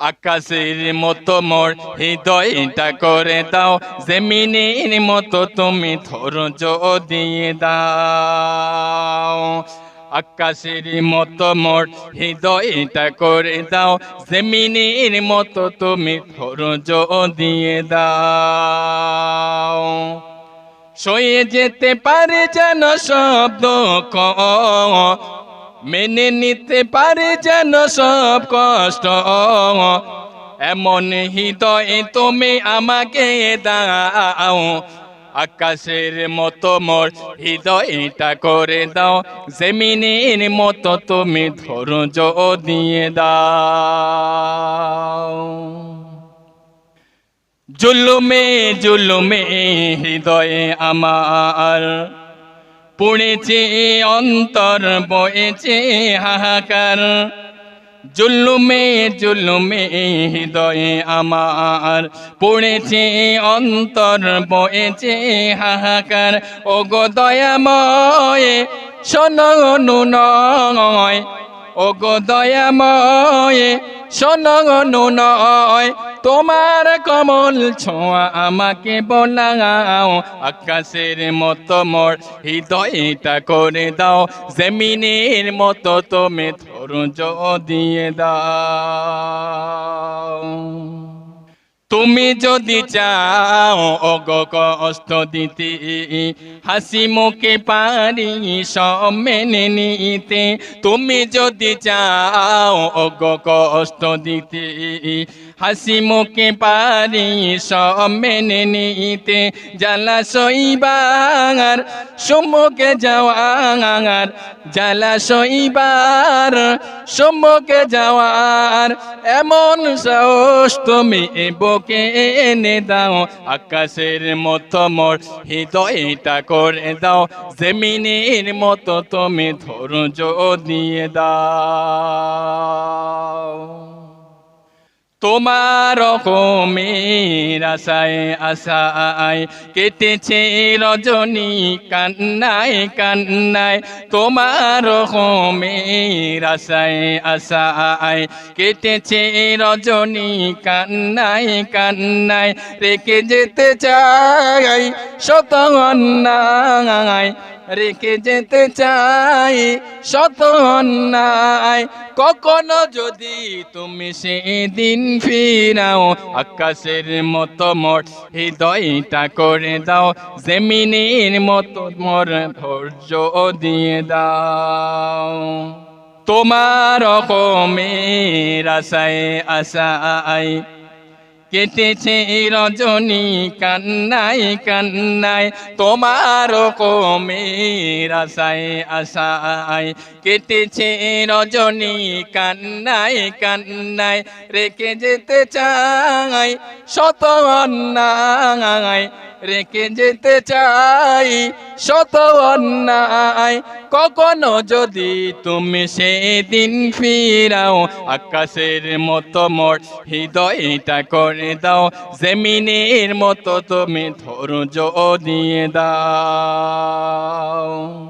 আকাশের মতো মোর হৃদয়টা করে দাও, জমিনের মতো তুমি ধৈর্য দিয়ে দাও। আকাশের মতো মোর হৃদয়টা করে দাও, জমিনের মতো তুমি ধৈর্য দিয়ে দাও। সয়ে যেতে পারে যেন শব্দ ক মেনে নিতে পারে যেন সব কষ্ট। এমন হৃদয়ে তুমি আমাকে দাও, আকাশের মতো মোর হৃদয়টা করে দাও, জমিনের মতো তুমি ধৈর্য দিয়ে দাও। জুলুমে জুলুমে হৃদয়ে আমার পুড়েছে, অন্তর বয়েছে হাহাকার। জুলুমে জুলুমে হৃদয়ে আমার পড়েছে, অন্তর বয়েছে হাহাকার। ও গো দয়াময়, শোনো নয়। ও গো দয়াময় নয়। তোমার কমল ছোঁয়া আমাকে বনাও, আকাশের মতো মোর হৃদয়টা করে দাও, জমিনের মতো তুমি ধৈর্য দিয়ে দাও। তুমি যদি চাও অগ কষ্ট দিতে, হাসি মুখে পারি সব মেনে নিতে। তুমি যদি চাও অগ কষ্ট দিতে, হাসি মুখে পারি সব মেনে নিতে। জ্বালা সইবার, সম্মুখে যাওয়ার, জ্বালা সইবার, সম্মুখে যাওয়ার, এমন সাহস তুমি বুকে এনে দাও, আকাশের মতো মোর হৃদয়টা করে দাও, জমিনের মতো তুমি ধৈর্য দিয়ে দাও। তোমার আশায় আশায় কেটেছে রজনী কান্নায় কান্নায়। তোমার আশায় আশায় কেটেছে রজনী কান্নায় কান্নায়। রেখে যেতে চাই শত অন্যায়। রেখে যেতে চাই শত অন্যায় কখনো যদি তুমি সেদিন ফিরাও, আকাশের মতো মোর হৃদয়টা করে দাও, জমিনের মতো মোর ধৈর্য দিয়ে দাও। তোমার কমের আশায় আশায় কেটেছে রজনী কান্নাই কান্নাই তোমার কমের আশায় আশায়। কেটেছে রজনী কান্নাই কান্নাই রেখে যেতে চাই শত অন্যায়। রেখে যেতে চাই শত অন্যায়। কখনো যদি তুমি সেদিন ফিরাও, আকাশের মতো মোর হৃদয়টা করে দাও, জমিনের মতো তুমি ধৈর্য দিয়ে দাও।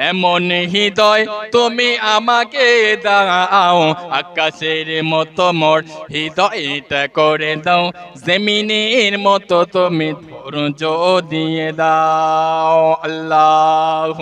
এমন হৃদয় তুমি আমাকে দাও, আকাশের মতো মোর হৃদয়টা করে দাও, জমিনের মতো তুমি ধৈর্য দিয়ে দাও আল্লাহ